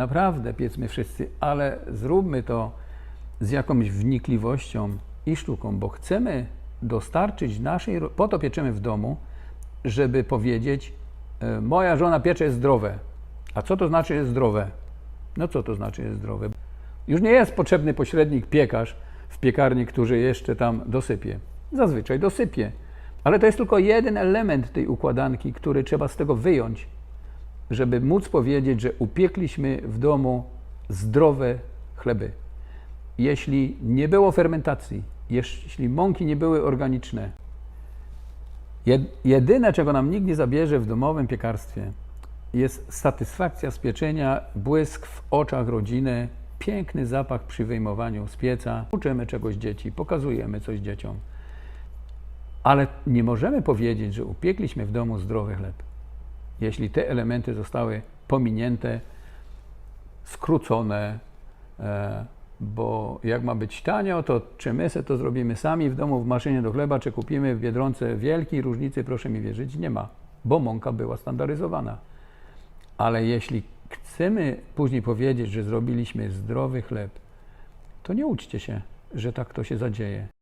Naprawdę piecmy wszyscy, ale zróbmy to z jakąś wnikliwością i sztuką, bo chcemy dostarczyć naszej, po to pieczemy w domu, żeby powiedzieć, e, moja żona piecze jest zdrowe. A co to znaczy jest zdrowe? No co to znaczy jest zdrowe? Już nie jest potrzebny pośrednik piekarz w piekarni, który jeszcze tam dosypie. Zazwyczaj dosypie. Ale to jest tylko jeden element tej układanki, który trzeba z tego wyjąć, żeby móc powiedzieć, że upiekliśmy w domu zdrowe chleby. Jeśli nie było fermentacji, jeśli mąki nie były organiczne, jed- jedyne, czego nam nikt nie zabierze w domowym piekarstwie, jest satysfakcja z pieczenia, błysk w oczach rodziny, piękny zapach przy wyjmowaniu z pieca. Uczymy czegoś dzieci, pokazujemy coś dzieciom. Ale nie możemy powiedzieć, że upiekliśmy w domu zdrowy chleb. Jeśli te elementy zostały pominięte, skrócone, e, bo jak ma być tanio, to czy my se to zrobimy sami w domu w maszynie do chleba, czy kupimy w Biedronce wielkiej różnicy, proszę mi wierzyć, nie ma, bo mąka była standaryzowana. Ale jeśli chcemy później powiedzieć, że zrobiliśmy zdrowy chleb, to nie uczcie się, że tak to się zadzieje.